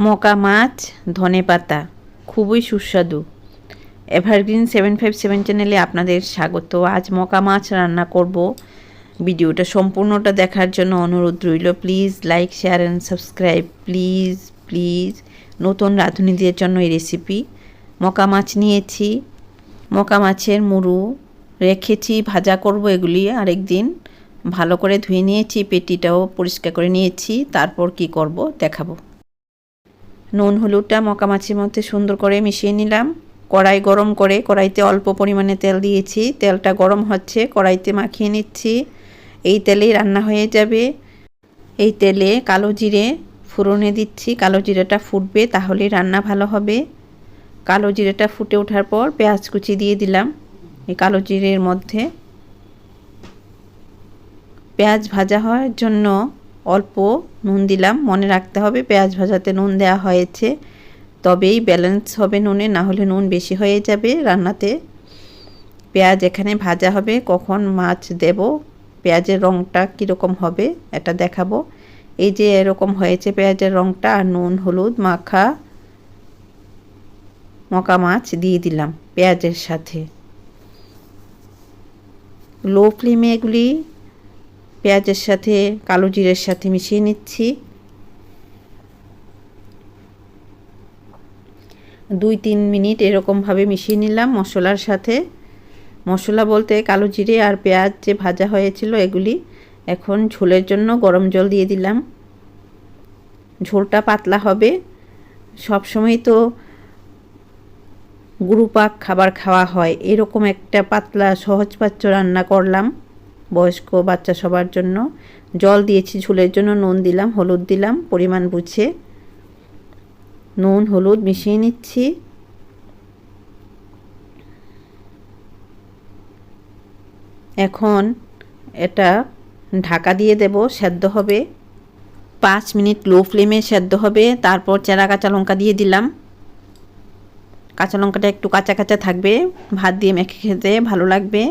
মকা মাছ, ধনে পাতা, খুবই সুস্বাদু। এভারগ্রিন সেভেন ফাইভ সেভেন চ্যানেলে আপনাদের স্বাগত। আজ মকা মাছ রান্না করব। ভিডিওটা সম্পূর্ণটা দেখার জন্য অনুরোধ রইল। Please like share and subscribe please please নতুন রাঁধুনিদের জন্য এই রেসিপি মকা মাছ নিয়েছি। মকা মাছের মুড়ু রেখেছি, ভাজা করব এগুলি আরেকদিন। ভালো করে ধুয়ে নিয়েছি, পেটিটাও পরিষ্কার করে নিয়েছি। তারপর কি করব দেখাবো। নুন, হলুদটা মকা মাছের মধ্যে সুন্দর করে মিশিয়ে নিলাম। কড়াই গরম করে কড়াইতে অল্প পরিমাণে তেল দিয়েছি। তেলটা গরম হচ্ছে, কড়াইতে মাখিয়ে নিচ্ছি। এই তেলেই রান্না হয়ে যাবে। এই তেলে কালো জিরে ফুরনে দিচ্ছি। কালো জিরেটা ফুটবে, তাহলেই রান্না ভালো হবে। কালো জিরেটা ফুটে ওঠার পর পেঁয়াজ কুচি দিয়ে দিলাম এই কালো জিরের মধ্যে। পেঁয়াজ ভাজা হওয়ার জন্য অল্প নুন দিলাম। মনে রাখতে হবে পেঁয়াজ ভাজাতে নুন দেওয়া হয়েছে। তবেই ব্যালেন্স হবে নুনে না হলে নুন বেশি হয়ে যাবে রান্নাতে। পেঁয়াজ এখানে ভাজা হবে, কখন মাছ দেব, পেঁয়াজের রঙটা কীরকম হবে এটা দেখাবো। এই যে এরকম হয়েছে পেঁয়াজের রঙটা আর নুন, হলুদ মাখা মকা মাছ দিয়ে দিলাম পেঁয়াজের সাথে। লো ফ্লেমে এগুলি পেঁয়াজের সাথে, কালো জিরের সাথে মিশিয়ে নিচ্ছি। দুই তিন মিনিট এরকমভাবে মিশিয়ে নিলাম মশলার সাথে। মশলা বলতে কালো জিরে আর পেঁয়াজ যে ভাজা হয়েছিল এগুলি এখন ঝোলের জন্য গরম জল দিয়ে দিলাম। ঝোলটা পাতলা হবে। সবসময় তো গুরুপাক খাবার খাওয়া হয়। এরকম একটা পাতলা সহজপাচ্য রান্না করলাম। বয়স্ক বাচ্চা সবার জন্য। জল দিয়েছি, ঝোলের জন্য নুন দিলাম, হলুদ দিলাম, পরিমাণ বুঝে। নুন, হলুদ মিশিয়ে নিচ্ছি। এখন এটা ঢাকা দিয়ে দেব, সেদ্ধ হবে। পাঁচ মিনিট লো ফ্লেমে সেদ্ধ হবে, তারপর চেরা কাঁচা লঙ্কা দিয়ে দিলাম। কাঁচা লঙ্কাটা একটু কাঁচা কাঁচা থাকবে, ভাত দিয়ে মেখে খেতে ভালো লাগবে।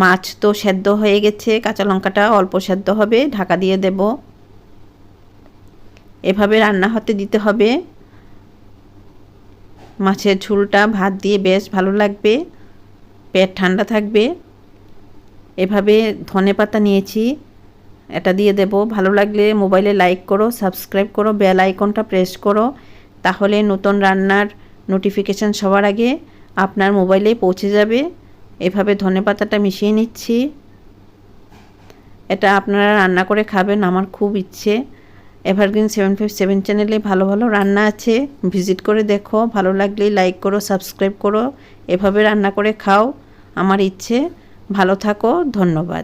মাছ তো সেদ্ধ হয়ে গেছে, কাঁচা লঙ্কাটা অল্প সেদ্ধ হবে, ঢাকা দিয়ে দেব। এভাবে রান্না হতে দিতে হবে। মাছের ঝুলটা ভাত দিয়ে বেশ ভালো লাগবে, পেট ঠান্ডা থাকবে। এভাবে ধনে পাতা নিয়েছি, এটা দিয়ে দেব। ভালো লাগলে মোবাইলে লাইক করো, সাবস্ক্রাইব করো, বেল আইকনটা প্রেস করো, তাহলে নতুন রান্নার নোটিফিকেশান সবার আগে আপনার মোবাইলে পৌঁছে যাবে। এভাবে ধনে পাতাটা মিশিয়ে নিচ্ছি। এটা আপনারা রান্না করে খাবেন, আমার খুব ইচ্ছে। এভারগ্রিন সেভেন ফাইভ সেভেন চ্যানেলে ভালো ভালো রান্না আছে ভিজিট করে দেখো। ভালো লাগলে লাইক করো সাবস্ক্রাইব করো। এভাবে রান্না করে খাও, আমার ইচ্ছে। ভালো থাকো, ধন্যবাদ।